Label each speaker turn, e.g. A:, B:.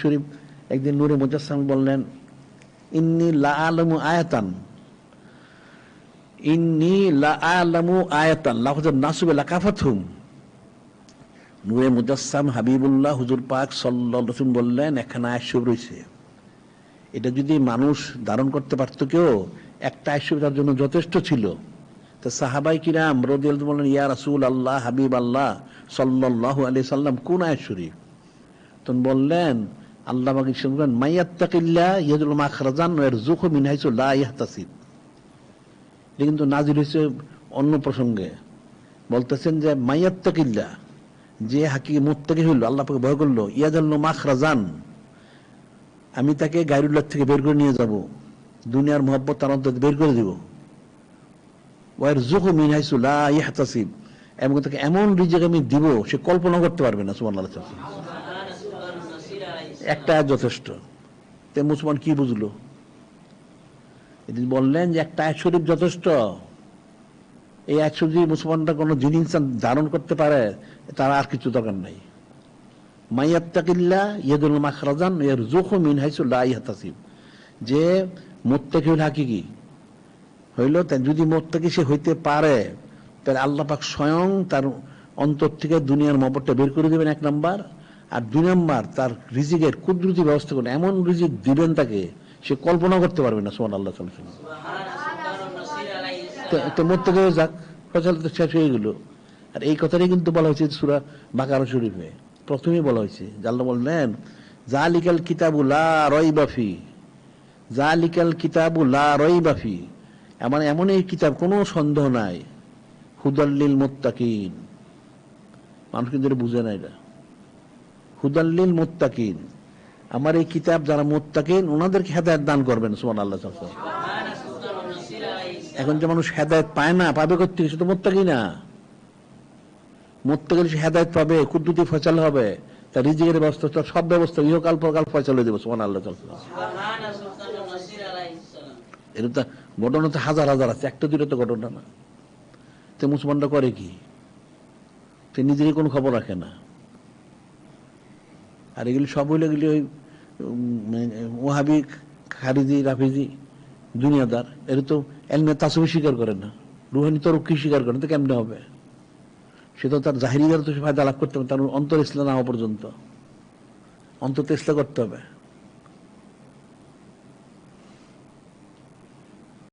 A: শরীফ একদিন নূরে মুজাসসাম বললেন, ইন্নি লা আলামু আয়াতান। ইন্নি লা আলামু আয়াতান। লাফজার নাসুবে লাকাফাতুম নূরে মুজাসসাম হাবিবুল্লাহ হুজুর পাক সাল্লাল্লাহু আলাইহি বললেন, এখানে শরীফ রয়েছে। এটা যদি মানুষ ধারণ করতে পারতো কেউ, একটা শরীফ তার জন্য যথেষ্ট ছিল। তো সাহাবাই কিরাম রদিয়াল বললেন, ইয়া রাসূল আল্লাহ হাবিব আল্লাহ সাল্লাল্লাহু আলাইহি সাল্লাম কোন আয়াত শরীফ? তখন বললেন, আল্লাহ ইয়াহতাসিব। এটা কিন্তু নাজির হয়েছে অন্য প্রসঙ্গে। বলতেছেন যে, মাইয়াত্তাকিল্লা, যে হাকি মুত্তাকি হইল, আল্লাহ পাকে ভয় করল ইয়াদাল্লু মাখরাজান আমি তাকে গায়রুল্লাহ থেকে বের করে নিয়ে যাব, দুনিয়ার মহব্বত তার অন্তর বের করে দিব। ওয়ার জুকু মিন হাইসু লা এবং তাকে এমন রিজিক আমি দিব, সে কল্পনা করতে পারবে না, সুবহানাল্লাহ। একটা যথেষ্ট। তে মুসলমান কি বুঝলো? এটি বললেন যে একটা আয়াত শরীফ যথেষ্ট। এই আয়াত যদি মুসলমানরা কোনো জিনিস ধারণ করতে পারে, তার আর কিছু দরকার নাই। মাইয়াত্তাকিল্লা ইয়াদুল মাখরাজান এর মিন যে হইল যদি মোত্তাকি সে হইতে পারে, তাহলে আল্লাহ পাক স্বয়ং তার অন্তর থেকে দুনিয়ার মবরটা বের করে দেবেন এক নাম্বার। আর দুই নম্বর তার রিজিকের কুদরতি ব্যবস্থা করে এমন রিজিক দিবেন তাকে, সে কল্পনা করতে পারবে না সোমান আল্লাহ সাল্লাহ তো গিয়ে যাক ফসল তো শেষ হয়ে গেল। আর এই কথাটাই কিন্তু বলা হয়েছে সুরা বাকার শরীফে। প্রথমেই বলা হয়েছে জাল্লা বললেন জালিকাল কিতাবু লা রয়বাফি জালিকাল কিতাবু লা রয়বাফি এমন এমন এই কিতাব, কোনো সন্দেহ নাই। হুদাল্লিল মোত্তাকিন। মানুষ কিন্তু বুঝে না এটা। হুদাল্লিল মোত্তাকিন। আমার এই কিতাব যারা মোত্তাকিন, ওনাদেরকে হেদায়ত দান করবেন সুমান আল্লাহ এখন যে মানুষ হেদায়ত পায় না, পাবে করতে সে তো মোত্তাকি না। মোত্তাকি সে হেদায়ত পাবে, কুদ্দুতি ফয়সাল হবে, তার রিজিকের ব্যবস্থা সব ব্যবস্থা, ইহকাল পরকাল ফয়সাল হয়ে দেবে সুমান আল্লাহ আলাইহি তো ঘটনা তো হাজার হাজার আছে, একটা দুটো তো ঘটনা না। তো মুসলমানরা করে কি? সে নিজেরই কোনো খবর রাখে না। আর এগুলি সব হইলে গেলে ওই মানে ওহাবি খারিজি রাফিজি দুনিয়াদার। এরা তো এলমে তাসবি স্বীকার করে না। রুহানি তরক্কি স্বীকার করে না, তো কেমনে হবে? সে তো তার জাহিরিদার তো সে ফায়দা লাভ করতে হবে তার অন্তর ইসলাম না হওয়া পর্যন্ত। অন্তত ইসলা করতে হবে।